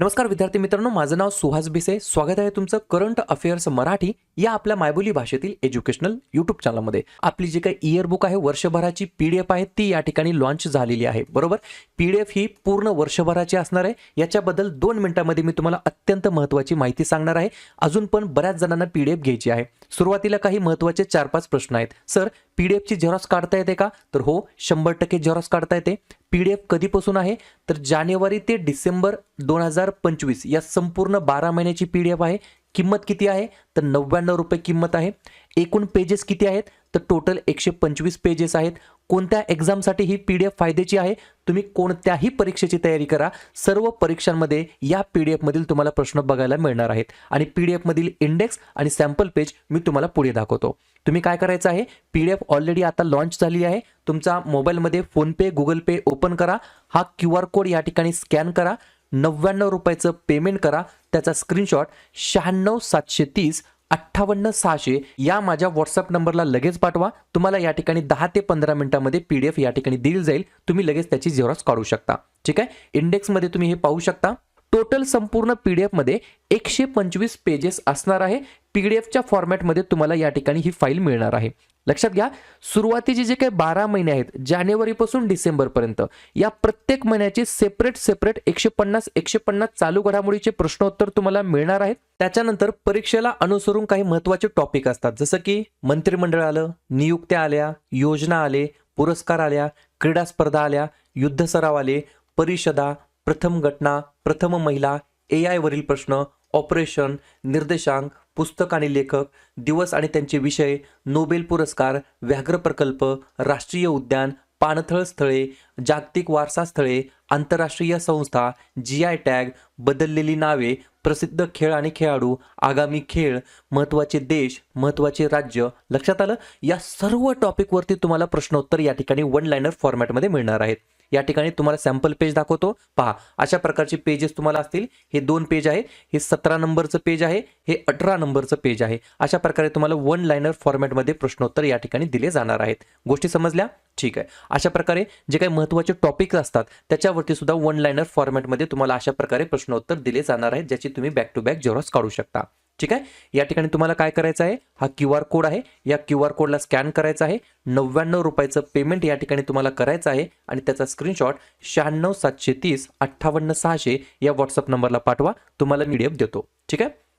नमस्कार विद्यार्थी मित्रांनो माझं नाव सुहास भिसे. स्वागत आहे तुमचं करंट अफेअर्स मराठी या आपल्या मायबोली भाषेतील एज्युकेशनल युट्यूब चॅनलमध्ये आपली जी काही इयरबुक आहे वर्षभराची पी डी एफ आहे ती या ठिकाणी लॉन्च झालेली आहे. बरोबर? पी डी एफ ही पूर्ण वर्षभराची असणार आहे. याच्याबद्दल दोन मिनिटांमध्ये मी तुम्हाला अत्यंत महत्त्वाची माहिती सांगणार आहे. अजून पण बऱ्याच जणांना पी डी एफ घ्यायची आहे. सुरुवातीला काही महत्त्वाचे चार पाच प्रश्न आहेत. सर पी डी एफची झेरॉक्स काढता येते का? तर हो शंभर टक्के झेरॉक्स काढता येते. पी डी एफ कधीपासून आहे? तर जानेवारी ते डिसेंबर दोन हजार पंचवीस या संपूर्ण बारा महिन्याची पी डी एफ आहे. किंमत किती आहे? तर नव्याण्णव रुपये किंमत आहे. एकूण पेजेस किती आहेत? तर टोटल एकशे पंचवीस पेजेस आहेत. कोणत्या एक्झामसाठी ही पी डी एफ फायद्याची आहे? तुम्ही कोणत्याही परीक्षेची तयारी करा. सर्व परीक्षांमध्ये या पी डी एफमधील तुम्हाला प्रश्न बघायला मिळणार आहेत. आणि पी डी एफमधील इंडेक्स आणि सॅम्पल पेज मी तुम्हाला पुढे दाखवतो. तुम्ही काय करायचं आहे? पी डी एफ ऑलरेडी आता लॉन्च झाली आहे. तुमचा मोबाईलमध्ये फोनपे गुगल पे ओपन करा. हा क्यू आर कोड या ठिकाणी स्कॅन करा. नव्याण्णव रुपयाचं पेमेंट करा. त्याचा स्क्रीनशॉट शहाण्णव सातशे तीस अठ्ठावन्न सहाशे या माझ्या व्हॉट्सअप नंबरला लगेच पाठवा. तुम्हाला या ठिकाणी दहा ते पंधरा मिनिटांमध्ये पी डी एफ या ठिकाणी दिली जाईल. तुम्ही लगेच त्याची झेरॉक्स काढू शकता. ठीक आहे? इंडेक्समध्ये तुम्ही हे पाहू शकता. टोटल संपूर्ण पी डी एफमध्ये एकशे पंचवीस पेजेस असणार आहे. पी डी एफच्या फॉर्मॅटमध्ये तुम्हाला या ठिकाणी ही फाईल मिळणार आहे. लक्षात घ्या सुरुवातीचे जे काही बारा महिने आहेत जानेवारीपासून डिसेंबरपर्यंत या प्रत्येक महिन्याचे सेपरेट सेपरेट एकशे पन्नास एकशे पन्नास चालू घडामोडीचे प्रश्नोत्तर तुम्हाला मिळणार आहेत. त्याच्यानंतर परीक्षेला अनुसरून काही महत्त्वाचे टॉपिक असतात जसं की मंत्रिमंडळ आलं नियुक्त्या आल्या योजना आले पुरस्कार आल्या क्रीडा स्पर्धा आल्या युद्ध सराव आले परिषदा प्रथम घटना प्रथम महिला ए आयवरील प्रश्न ऑपरेशन निर्देशांक पुस्तक आणि लेखक दिवस आणि त्यांचे विषय नोबेल पुरस्कार व्याघ्र प्रकल्प राष्ट्रीय उद्यान पाणथळ स्थळे जागतिक वारसा स्थळे आंतरराष्ट्रीय संस्था जी आय टॅग बदललेली नावे प्रसिद्ध खेळ आणि खेळाडू आगामी खेळ महत्त्वाचे देश महत्त्वाचे राज्य. लक्षात आलं? या सर्व टॉपिकवरती तुम्हाला प्रश्नोत्तर या ठिकाणी वन लाईनर फॉर्मॅटमध्ये मिळणार आहेत. या ठिकाणी तुम्हाला सॅम्पल पेज दाखवतो. पहा अशा प्रकारचे पेजेस तुम्हाला असतील. हे दोन पेज आहे. हे सतरा नंबरचं पेज आहे. हे अठरा नंबरचं पेज आहे. अशा प्रकारे तुम्हाला वन लाईनर फॉर्मॅटमध्ये प्रश्नोत्तर या ठिकाणी दिले जाणार आहेत. गोष्टी समजल्या? ठीक आहे. अशा प्रकारे जे काही महत्त्वाचे टॉपिक असतात त्याच्यावरती सुद्धा वन लाईनर फॉर्मॅटमध्ये तुम्हाला अशा प्रकारे प्रश्नोत्तर दिले जाणार आहेत ज्याची तुम्ही बॅक टू बॅक जेरॉक्स काढू शकता. ठीक आहे? या ठिकाणी तुम्हाला काय करायचं आहे? हा क्यू आर कोड आहे. या क्यू आर कोडला स्कॅन करायचा आहे. नव्याण्णव रुपयाचं पेमेंट या ठिकाणी तुम्हाला करायचं आहे आणि त्याचा स्क्रीनशॉट शहाण्णव सातशे तीस अठ्ठावन्न सहाशे या व्हॉट्सअप नंबरला पाठवा. तुम्हाला पी देतो. ठीक आहे?